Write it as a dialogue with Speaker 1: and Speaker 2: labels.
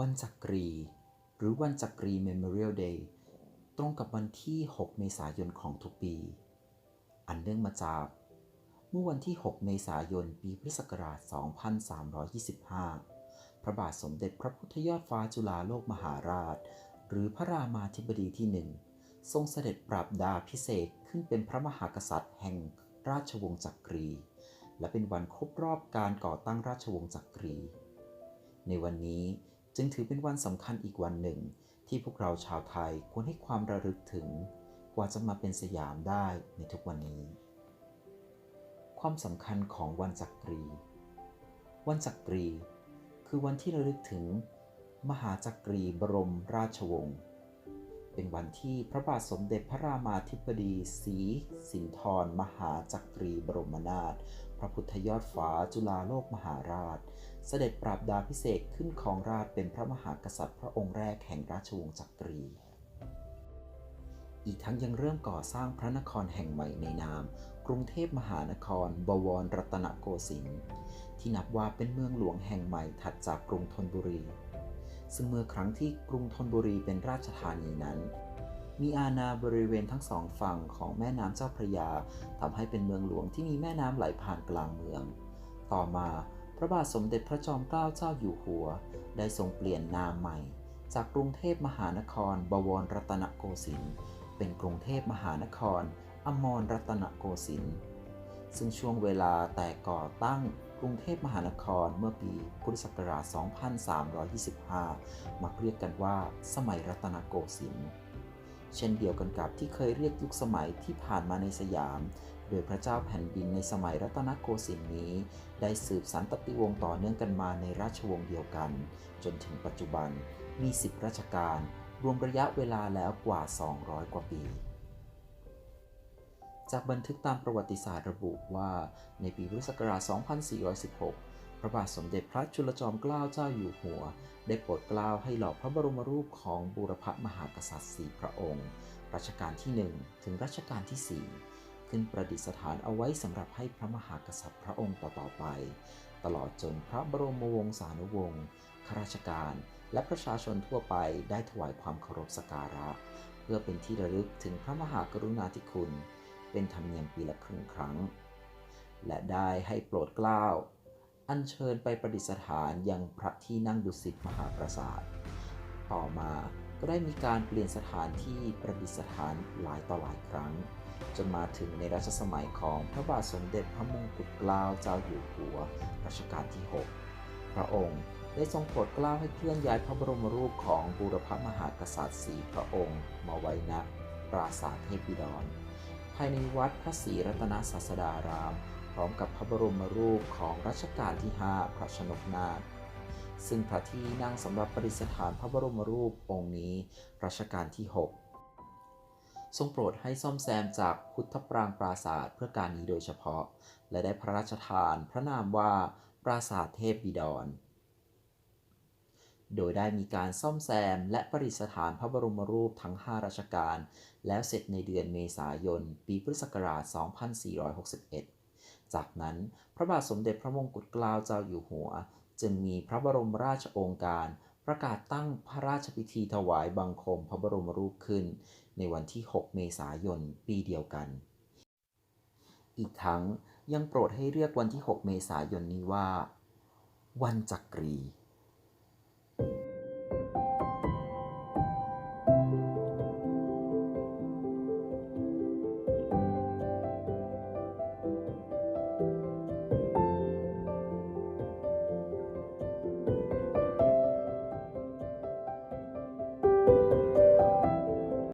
Speaker 1: วันจักรี หรือวันจักรี Memorial Day ตรงกับวันที่ 6 เมษายนของทุกปี อันเนื่องมาจาก เมื่อวันที่ 6 เมษายน ปีพุทธศักราช 2325 พระบาทสมเด็จพระพุทธยอดฟ้าจุฬาโลกมหาราช หรือพระรามาธิบดีที่หนึ่งทรงเสด็จปราบดาพิเศษขึ้นเป็นพระมหากษัตริย์แห่งราชวงศ์จักรี และเป็นวันครบรอบการก่อตั้งราชวงศ์จักรี ในวันนี้ จึงถือเป็นวันสำคัญอีกวันหนึ่ง ที่พวกเราชาวไทยควรให้ความระลึกถึง กว่าจะมาเป็นสยามได้ในทุกวันนี้ ความสำคัญของวันจักรี วันจักรี คือวันที่ระลึกถึง มหาจักรีบรมราชวงศ์ เป็นวันที่พระบาทสมเด็จพระรามาธิบดีศรีสินธรมหาจักรีบรมนาถพระพุทธยอดฟ้าจุฬาโลกมหาราช เสด็จปราบดาพิเศษขึ้นครองราชเป็นพระมหากษัตริย์พระองค์แรกแห่งราชวงศ์จักรี อีกทั้งยังเริ่มก่อสร้างพระนครแห่งใหม่ในนาม กรุงเทพมหานคร บวรรัตนโกสินทร์ที่นับว่าเป็นเมืองหลวงแห่งใหม่ถัดจากกรุงธนบุรี ซึ่งเมื่อครั้งที่กรุงธนบุรีเป็นราชธานีนั้น มีอาณาบริเวณทั้งสองฝั่งของแม่น้ำเจ้าพระยาทำให้เป็นเมืองหลวงที่มีแม่น้ำไหลผ่านกลางเมือง ต่อมาพระบาทสมเด็จพระจอมเกล้าเจ้าอยู่หัว ได้ทรงเปลี่ยนนามใหม่ จากกรุงเทพมหานคร บวรรัตนโกสินทร์เป็นกรุงเทพมหานคร อมรรัตนโกสินทร์ซึ่งช่วงเวลาแต่ก่อตั้ง กรุงเทพมหานครเมื่อปีพุทธศักราช 2325 มักเรียกกันว่าสมัยรัตนโกสินทร์ เช่นเดียวกันกับที่เคยเรียกยุคสมัยที่ผ่านมาในสยาม โดยพระเจ้าแผ่นดินในสมัยรัตนโกสินทร์นี้ ได้สืบสันตติวงศ์ต่อเนื่องกันมาในราชวงศ์เดียวกัน จนถึงปัจจุบันมี 10 ราชการ รวมระยะเวลาแล้วกว่า 200 กว่าปี จากบันทึกตามประวัติศาสตร์ระบุว่าในปีพุทธศักราช 2416 พระบาทสมเด็จพระจุลจอมเกล้าเจ้าอยู่หัว ได้โปรดเกล้าให้หล่อพระบรมรูปของบูรพมหากษัตริย์สี่พระองค์ รัชกาลที่ 1 ถึงรัชกาลที่ 4 ขึ้นประดิษฐานเอาไว้สำหรับให้พระมหากษัตริย์พระองค์ต่อๆไป ตลอดจนพระบรมวงศานุวงศ์ข้าราชการและประชาชนทั่วไปได้ถวายความเคารพสักการะ เพื่อเป็นที่ระลึกถึงพระมหากรุณาธิคุณ เป็นธรรมเนียมปีละครึ่งครั้ง และได้ให้โปรดเกล้า อัญเชิญไปประดิษฐานยังพระที่นั่งดุสิตมหาปราสาท ต่อมาก็ได้มีการเปลี่ยนสถานที่ประดิษฐานหลายต่อหลายครั้ง จนมาถึงในรัชสมัยของพระบาทสมเด็จพระมงกุฎเกล้าเจ้าอยู่หัวรัชกาลที่ 6 พระองค์ได้ทรงโปรดเกล้าให้เคลื่อนย้ายพระบรมรูปของบูรพมหากษัตริย์สีพระองค์ มาไว้ณปราสาทเทพบิดร ภายในวัดพระศรีรัตนศาสดาราม พร้อมกับพระบรมรูปของรัชกาลที่ 5 พระชนกนาถซึ่งพระที่นั่งสำหรับประดิษฐานพระบรมรูปองค์นี้รัชกาลที่ 6 ทรงโปรดให้ซ่อมแซมจากพุทธปรางปราศาสตร์เพื่อการนี้โดยเฉพาะ และได้พระราชทานพระนามว่าปราสาทเทพบิดร โดยได้มีการซ่อมแซม และประดิษฐานพระบรมรูปทั้ง 5รัชกาลแล้วเสร็จในเดือนเมษายน ปีพุทธศักราช 2461 จากนั้นพระบาทสมเด็จพระมงกุฎเกล้าเจ้าอยู่หัว จึงมีพระบรมราชโองการ ประกาศตั้งพระราชพิธีถวายบังคมพระบรมรูปขึ้น ในวันที่ 6 เมษายน ปีเดียวกัน อีกทั้งยังโปรดให้เรียกวันที่ 6 เมษายนนี้ว่า วันจักรี